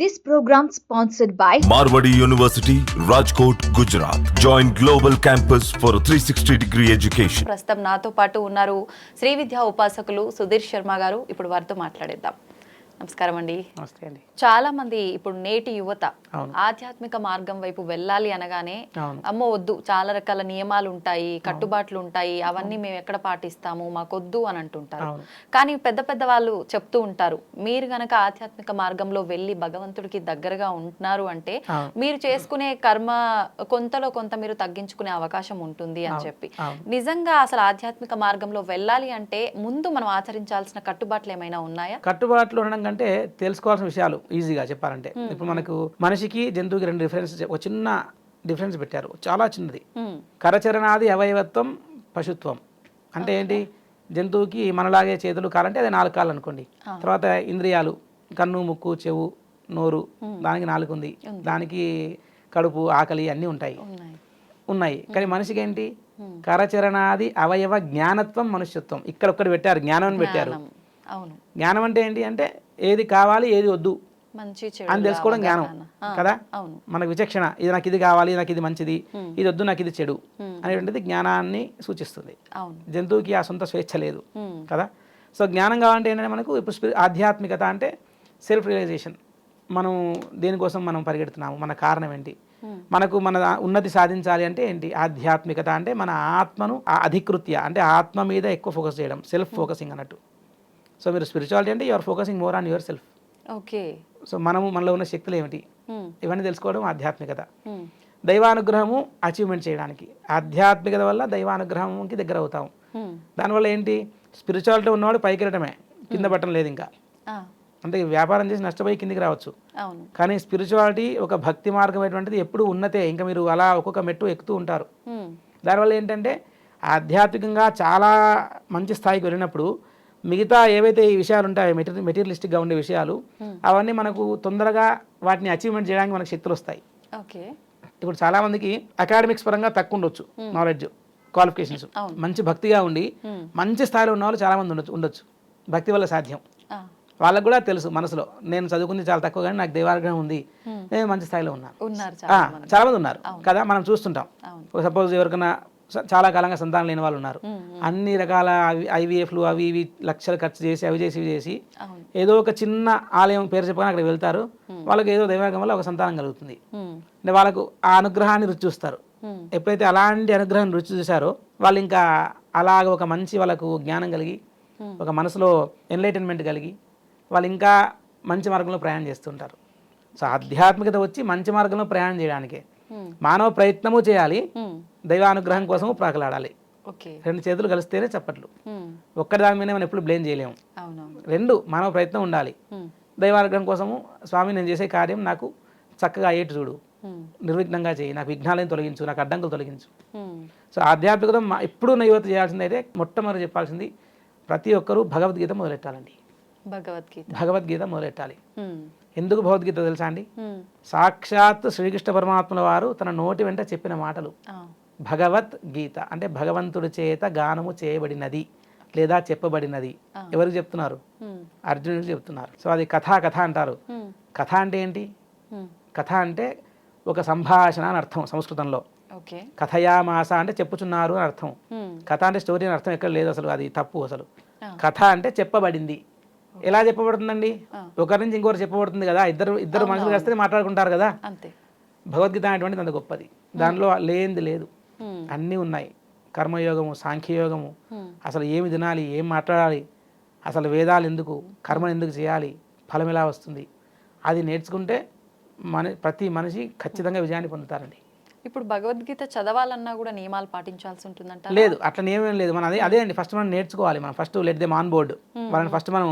This program sponsored by Marwadi University, Rajkot, Gujarat. Join Global Campus for a 360 degree education. ప్రస్తుతం నాతో పాటు ఉన్నారు శ్రీ విద్యా ఉపాసకులు సుధీర్ శర్మ గారు ఇప్పుడు వారితో మాట్లాడేద్దాం నమస్కారం అండి నమస్తే అండి చాలా మంది ఇప్పుడు నేటి యువత. ఆధ్యాత్మిక మార్గం వైపు వెళ్ళాలి అనగానే. అమ్మో వద్దు చాలా రకాల నియమాలు ఉంటాయి కట్టుబాట్లు ఉంటాయి అవన్నీ మేము ఎక్కడ పాటిస్తాము మాకొద్దు అని అంటుంటారు. కానీ పెద్ద పెద్ద వాళ్ళు చెప్తూ ఉంటారు మీరు గనక ఆధ్యాత్మిక మార్గంలో వెళ్ళి భగవంతుడికి దగ్గరగా ఉంటున్నారు అంటే. మీరు చేసుకునే కర్మ కొంతలో కొంత మీరు తగ్గించుకునే అవకాశం ఉంటుంది అని చెప్పి. నిజంగా అసలు ఆధ్యాత్మిక మార్గంలో వెళ్ళాలి అంటే ముందు మనం ఆచరించాల్సిన కట్టుబాట్లు ఏమైనా ఉన్నాయా కట్టుబాట్లు ఉండడం కంటే తెలుసుకోవాల్సిన విషయాలు ఈజీగా చెప్పాలంటే. ఇప్పుడు మనకు మనిషికి జంతువుకి రెండు డిఫరెన్స్ ఒక చిన్న డిఫరెన్స్ పెట్టారు. చాలా చిన్నది. కరచరణాది అవయవత్వం పశుత్వం. అంటే ఏంటి? జంతువుకి మనలాగే చేతులు కాలంటే అదే నాలుగు కాళ్ళు అనుకోండి. తర్వాత ఇంద్రియాలు కన్ను ముక్కు చెవు నోరు దానికి నాలుగు ఉంది. దానికి కడుపు ఆకలి అన్నీ ఉంటాయి. ఉన్నాయి. కానీ మనిషికి ఏంటి? కరచరణాది అవయవ జ్ఞానత్వం మనుష్యత్వం. ఇక్కడ ఒక్కటి పెట్టారు జ్ఞానం అని పెట్టారు. జ్ఞానం అంటే ఏంటి అంటే ఏది కావాలి ఏది వద్దు మంచి అని తెలుసుకోవడం జ్ఞానం కదా. మనకు విచక్షణ ఇది నాకు ఇది కావాలి నాకు ఇది మంచిది ఇది వద్దు నాకు ఇది చెడు అనేటువంటిది జ్ఞానాన్ని సూచిస్తుంది. జంతువుకి ఆ సొంత స్వేచ్ఛ లేదు కదా? సో జ్ఞానం కావాలంటే ఏంటంటే మనకు ఇప్పుడు ఆధ్యాత్మికత అంటే సెల్ఫ్ రియలైజేషన్ మనం దేనికోసం మనం పరిగెడుతున్నాము? మన కారణం ఏంటి? మనకు మన ఉన్నతి సాధించాలి అంటే ఏంటి? ఆధ్యాత్మికత అంటే మన ఆత్మను ఆ అధికృత్య అంటే ఆత్మ మీద ఎక్కువ ఫోకస్ చేయడం సెల్ఫ్ ఫోకసింగ్ అన్నట్టు. సో మీరు స్పిరిచువాలిటీ అంటే your focusing more on yourself okay. So మనము మనలో ఉన్న శక్తులు ఏమిటి? ఇవన్నీ తెలుసుకోవడం ఆధ్యాత్మికత. దైవానుగ్రహము అచీవ్మెంట్ చేయడానికి. ఆధ్యాత్మికత వల్ల దైవానుగ్రహంకి దగ్గర అవుతాం. దానివల్ల ఏంటి? స్పిరిచువాలిటీ ఉన్నవాడు పైకి వెళ్ళటమే. కింద పట్టడం లేదు ఇంకా అంటే వ్యాపారం చేసి నష్టపోయి కిందికి రావచ్చు. కానీ స్పిరిచువాలిటీ ఒక భక్తి మార్గం అటువంటిది ఎప్పుడు ఉన్నతే. ఇంకా మీరు అలా ఒక్కొక్క మెట్టు ఎక్కుతూ ఉంటారు. దానివల్ల ఏంటంటే ఆధ్యాత్మికంగా చాలా మంచి స్థాయికి వెళ్ళినప్పుడు మిగతా ఏవైతే ఈ విషయాలు ఉంటాయో మెటీరియల్ మెటీరియలిస్టిక్గా ఉండే విషయాలు అవన్నీ మనకు తొందరగా వాటిని అచీవ్మెంట్ చేయడానికి మనకు శక్తులు వస్తాయి. ఓకే. ఇప్పుడు చాలామందికి అకాడమిక్స్ పరంగా తక్కువ ఉండొచ్చు నాలెడ్జ్ క్వాలిఫికేషన్స్ మంచి భక్తిగా ఉండి మంచి స్థాయిలో ఉన్న వాళ్ళు చాలామంది ఉండొచ్చు ఉండొచ్చు. భక్తి వల్ల సాధ్యం. వాళ్ళకు కూడా తెలుసు మనసులో నేను చదువుకుంది చాలా తక్కువ కానీ నాకు దైవానుగ్రహం ఉంది. నేను మంచి స్థాయిలో ఉన్నాను చాలా మంది. ఉన్నారు. కదా మనం చూస్తుంటాం. సపోజ్ ఎవరికైనా చాలా కాలంగా సంతానం లేని వాళ్ళు ఉన్నారు. అన్ని రకాల ఐవీఎఫ్లు అవి ఇవి లక్షలు ఖర్చు చేసి అవి చేసి ఇవి చేసి ఏదో ఒక చిన్న ఆలయం పేరు చెప్పగానే అక్కడికి వెళ్తారు. వాళ్ళకి ఏదో దైవాగం వల్ల ఒక సంతానం కలుగుతుంది. అంటే వాళ్ళకు ఆ అనుగ్రహాన్ని రుచి చూస్తారు. ఎప్పుడైతే అలాంటి అనుగ్రహాన్ని రుచి చూసారో వాళ్ళు ఇంకా అలాగ ఒక మంచి వాళ్ళకు జ్ఞానం కలిగి ఒక మనసులో ఎన్లైటన్మెంట్ కలిగి వాళ్ళు ఇంకా మంచి మార్గంలో ప్రయాణం చేస్తుంటారు. సో ఆధ్యాత్మికత వచ్చి మంచి మార్గంలో ప్రయాణం చేయడానికే. మానవ ప్రయత్నము చేయాలి. దైవానుగ్రహం కోసము ప్రాకలాడాలి. ఓకే. రెండు చేతులు కలిస్తేనే చప్పట్లు. ఒక్కటి దాని మీద మనం ఎప్పుడు బ్లేమ్ చేయలేము. రెండు మానవ ప్రయత్నం ఉండాలి. దైవానుగ్రహం కోసము స్వామి నేను చేసే కార్యం నాకు చక్కగా అయ్యేట్టు చూడు. నిర్విఘ్నంగా చేయి. నాకు విఘ్నాలను తొలగించు. నాకు అడ్డంకులు తొలగించు. సో ఆధ్యాత్మికత ఎప్పుడు యువత చేయాల్సింది అయితే మొట్టమొదటి చెప్పాల్సింది ప్రతి ఒక్కరూ భగవద్గీత మొదలెట్టాలండి. భగవద్గీత. భగవద్గీత మొదలెట్టాలి. ఎందుకు భగవద్గీత తెలుసా అండి? సాక్షాత్ శ్రీకృష్ణ పరమాత్మల వారు తన నోటి వెంట చెప్పిన మాటలు. భగవత్ గీత అంటే భగవంతుడి చేత గానము చేయబడినది లేదా చెప్పబడినది. ఎవరికి చెప్తున్నారు? అర్జునుడికి చెప్తున్నారు. సో అది కథా కథ అంటారు. కథ అంటే ఏంటి? కథ అంటే ఒక సంభాషణ అని అర్థం సంస్కృతంలో. కథయామాస అంటే చెప్పుచున్నారు అని అర్థం. కథ అంటే స్టోరీ అని అర్థం ఎక్కడ లేదు అసలు అది తప్పు అసలు. కథ అంటే చెప్పబడింది. ఎలా చెప్పబడుతుందండి? ఒకరి నుంచి ఇంకొకరు చెప్పబడుతుంది కదా ఇద్దరు ఇద్దరు మనుషులు కలిస్తే మాట్లాడుకుంటారు కదా. భగవద్గీత అనేటువంటిది అంత గొప్పది. దానిలో లేనిది లేదు. అన్నీ ఉన్నాయి. కర్మయోగము సాంఖ్యయోగము. అసలు ఏమి తినాలి ఏం మాట్లాడాలి అసలు వేదాలు ఎందుకు కర్మను ఎందుకు చేయాలి ఫలం ఎలా వస్తుంది అది నేర్చుకుంటే మన ప్రతి మనిషి ఖచ్చితంగా విజయాన్ని పొందుతారండి. ఇప్పుడు భగవద్గీత చదవాలన్నా కూడా నియమాలు పాటించాల్సి ఉంటుందంట లేదు అట్లా ఏమేం లేదు. మనం అదే అదే అండి. ఫస్ట్ మనం నేర్చుకోవాలి. మనం first let them on board. వాళ్ళని ఫస్ట్ మనం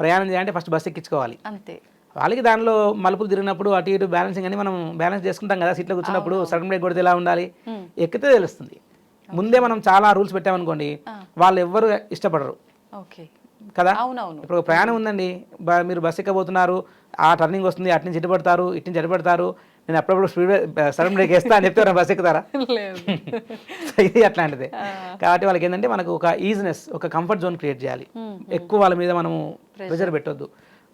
ప్రయాణం చేయాలంటే ఫస్ట్ బస్ ఎక్కించుకోవాలి. అంతే. వాళ్ళకి దానిలో మలుపులు తిరిగినప్పుడు అటు ఇటు బ్యాలెన్సింగ్ అని మనం బ్యాలెన్స్ చేసుకుంటాం కదా సీట్లో కూర్చున్నప్పుడు సడన్ బ్రేక్ కొడితే ఎలా ఉండాలి? ఎక్కితే తెలుస్తుంది. ముందే మనం చాలా రూల్స్ పెట్టామనుకోండి వాళ్ళు ఎవ్వరు ఇష్టపడరు. ఓకే. కదా? అవునవును. ఇప్పుడు ప్రయాణం ఉందండి మీరు బస్ ఎక్కబోతున్నారు ఆ టర్నింగ్ వస్తుంది అటు నుంచి ఇటు పడతారు ఇటు నుంచి పడతారు నేను అప్పుడప్పుడు స్పీడ్ సడన్ బ్రేక్ వేస్తా అని చెప్తే బస్ ఎక్కుతారా? లేదు. ఇది అట్లాంటిదే. కాబట్టి వాళ్ళకి ఏంటంటే మనకు ఒక ఈజినెస్ ఒక కంఫర్ట్ జోన్ క్రియేట్ చేయాలి. ఎక్కువ వాళ్ళ మీద మనము ప్రెజర్ పెట్టొద్దు.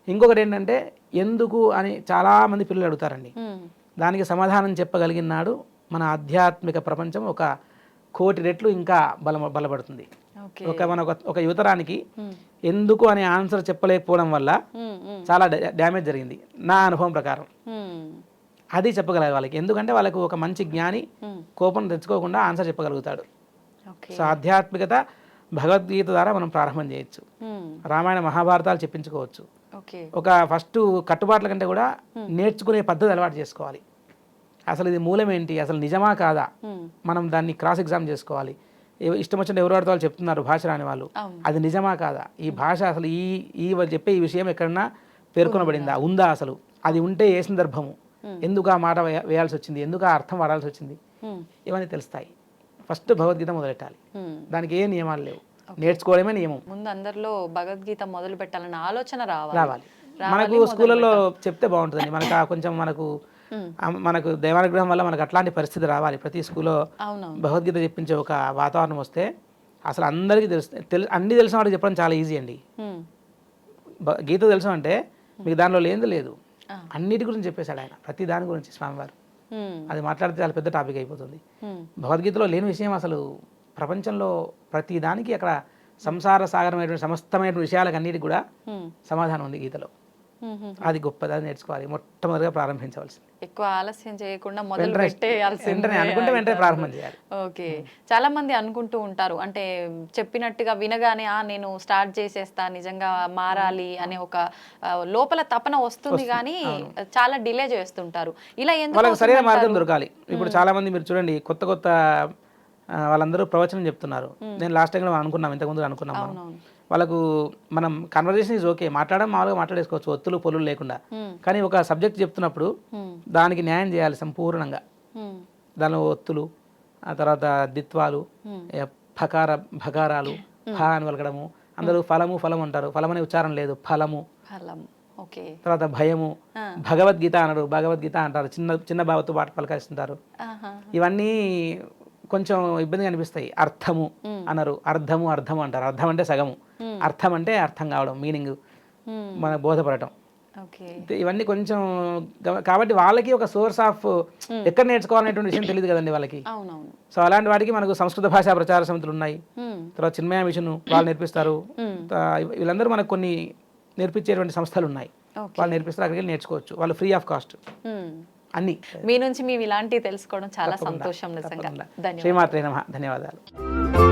ఇంకొకటి ఏంటంటే ఎందుకు అని చాలామంది పిల్లలు అడుగుతారండి. దానికి సమాధానం చెప్పగలిగిన నాడు మన ఆధ్యాత్మిక ప్రపంచం ఒక కోటి రెట్లు ఇంకా బల బలపడుతుంది. ఒక మన ఒక- యువతరానికి ఎందుకు అనే ఆన్సర్ చెప్పలేకపోవడం వల్ల చాలా డ్యామేజ్ జరిగింది. నా అనుభవం ప్రకారం. అది చెప్పగలగాలి వాళ్ళకి. ఎందుకంటే వాళ్ళకు ఒక మంచి జ్ఞాని ఉమ్, కోపం తెచ్చుకోకుండా ఆన్సర్ చెప్పగలుగుతాడు. సో ఆధ్యాత్మికత భగవద్గీత ద్వారా మనం ప్రారంభం చేయొచ్చు. ఉమ్, రామాయణ మహాభారతాలు చెప్పించుకోవచ్చు. ఒక ఫస్ట్ కట్టుబాట్ల కంటే కూడా నేర్చుకునే పద్ధతి అలవాటు చేసుకోవాలి. అసలు ఇది మూలం ఏంటి? అసలు నిజమా కాదా? మనం దాన్ని క్రాస్ ఎగ్జామ్ చేసుకోవాలి. ఇష్టం వచ్చిన ఎవరు ఆడితే వాళ్ళు చెప్తున్నారు భాష రాని వాళ్ళు. అది నిజమా కాదా? ఈ భాష అసలు ఈ ఈ వాళ్ళు చెప్పే ఈ విషయం ఎక్కడన్నా పేర్కొనబడిందా? ఉందా అసలు? అది ఉంటే ఏ సందర్భము? ఎందుకు ఆ మాట వేయ- వేయాల్సి వచ్చింది? ఎందుకు ఆ అర్థం వాడాల్సి వచ్చింది? ఇవన్నీ తెలుస్తాయి. ఫస్ట్ భగవద్గీత మొదలెట్టాలి. దానికి ఏ నియమాలు లేవు. నేర్చుకోవడమే నియమం. ముందు అందరిలో భగవద్గీత మొదలు పెట్టాలన్న ఆలోచన రావాలి. రావాలి. మనకు స్కూళ్ళల్లో చెప్తే బాగుంటుందండి. మనకు కొంచెం మనకు మనకు దైవానుగ్రహం వల్ల మనకు అట్లాంటి పరిస్థితి రావాలి. ప్రతి స్కూల్లో భగవద్గీత చెప్పించే ఒక వాతావరణం వస్తే అసలు అందరికీ తెలుసు తెలు అన్ని తెలిసిన వాడికి చెప్పడం చాలా ఈజీ అండి. గీత తెలుసు అంటే మీకు దానిలో లేనిది లేదు. అన్నిటి గురించి చెప్పేశాడు ఆయన. ప్రతి దాని గురించి స్వామివారు. అది మాట్లాడితే చాలా పెద్ద టాపిక్ అయిపోతుంది. భగవద్గీతలో లేని విషయం అసలు ప్రపంచంలో ప్రతి దానికి అక్కడ సంసార సాగరమైనటువంటి సమస్తమైనటువంటి విషయాలకు అన్నిటికి కూడా సమాధానం ఉంది గీతలో. అది గొప్పది నేర్చుకోవాలి. మొట్టమొదటిగా ప్రారంభించవలసింది. ఎక్కువ ఆలస్యం చేయకుండా మొదలు వెంటనే అనుకుంటే వెంటనే ప్రారంభం చేయాలి. ఓకే చాలా మంది అనుకుంటూ ఉంటారు. అంటే చెప్పినట్టుగా వినగానే ఆ నేను స్టార్ట్ చేసేస్తా నిజంగా మారాలి అనే ఒక లోపల తపన వస్తుంది కానీ చాలా డిలే చేస్తుంటారు. ఇలా ఎందుకు సరైన మార్గం? దొరకాలి. ఇప్పుడు చాలా మంది మీరు చూడండి కొత్త కొత్త వాళ్ళందరూ ప్రవచనం చెప్తున్నారు. నేను లాస్ట్ టైం అనుకున్నాం ఇంతకుముందు అనుకున్నాం వాళ్ళకు మనం కన్వర్జేషన్ ఇస్ ఓకే మాట్లాడడం మామూలుగా మాట్లాడేసుకోవచ్చు ఒత్తులు పొల్లులు లేకుండా. ఉమ్, కానీ ఒక సబ్జెక్ట్ చెప్తున్నప్పుడు ఉమ్, దానికి న్యాయం చేయాలి సంపూర్ణంగా. ఉమ్, దానిలో ఒత్తులు ఆ తర్వాత దిత్వాలు Hmm. ఫకార భకారాలు ఫ అని పలకడము అందరూ ఫలము ఫలం అంటారు. ఫలం అనే ఉచ్చారణ లేదు ఫలము. తర్వాత భయము. భగవద్గీత అనరు భగవద్గీత అంటారు. చిన్న చిన్న బావతో పాటు పలకరిస్తుంటారు. ఇవన్నీ కొంచెం ఇబ్బందిగా అనిపిస్తాయి. అర్థము అన్నారు అర్థము అర్థము అంటారు. అర్థం అంటే సగము. అర్థం అంటే అర్థం కావడం మీనింగ్ ఉమ్, మన బోధపడటం. ఇవన్నీ కొంచెం కాబట్టి వాళ్ళకి ఒక సోర్స్ ఆఫ్ ఎక్కడ నేర్చుకోవాలనేటువంటి విషయం తెలియదు కదండి వాళ్ళకి. సో అలాంటి వాటికి మనకు సంస్కృత భాషా ప్రచార సమితులు ఉన్నాయి. తర్వాత చిన్మయ మిషన్ వాళ్ళు నేర్పిస్తారు. Hmm. వీళ్ళందరూ మనకు కొన్ని నేర్పించేటువంటి సంస్థలు ఉన్నాయి. వాళ్ళు నేర్పిస్తారు అక్కడికి నేర్చుకోవచ్చు. వాళ్ళు ఫ్రీ ఆఫ్ కాస్ట్. అన్ని. మీ నుంచి మేము ఇలాంటివి తెలుసుకోవడం చాలా సంతోషం నిజంగా. శ్రీమాత్రే నమ. ధన్యవాదాలు.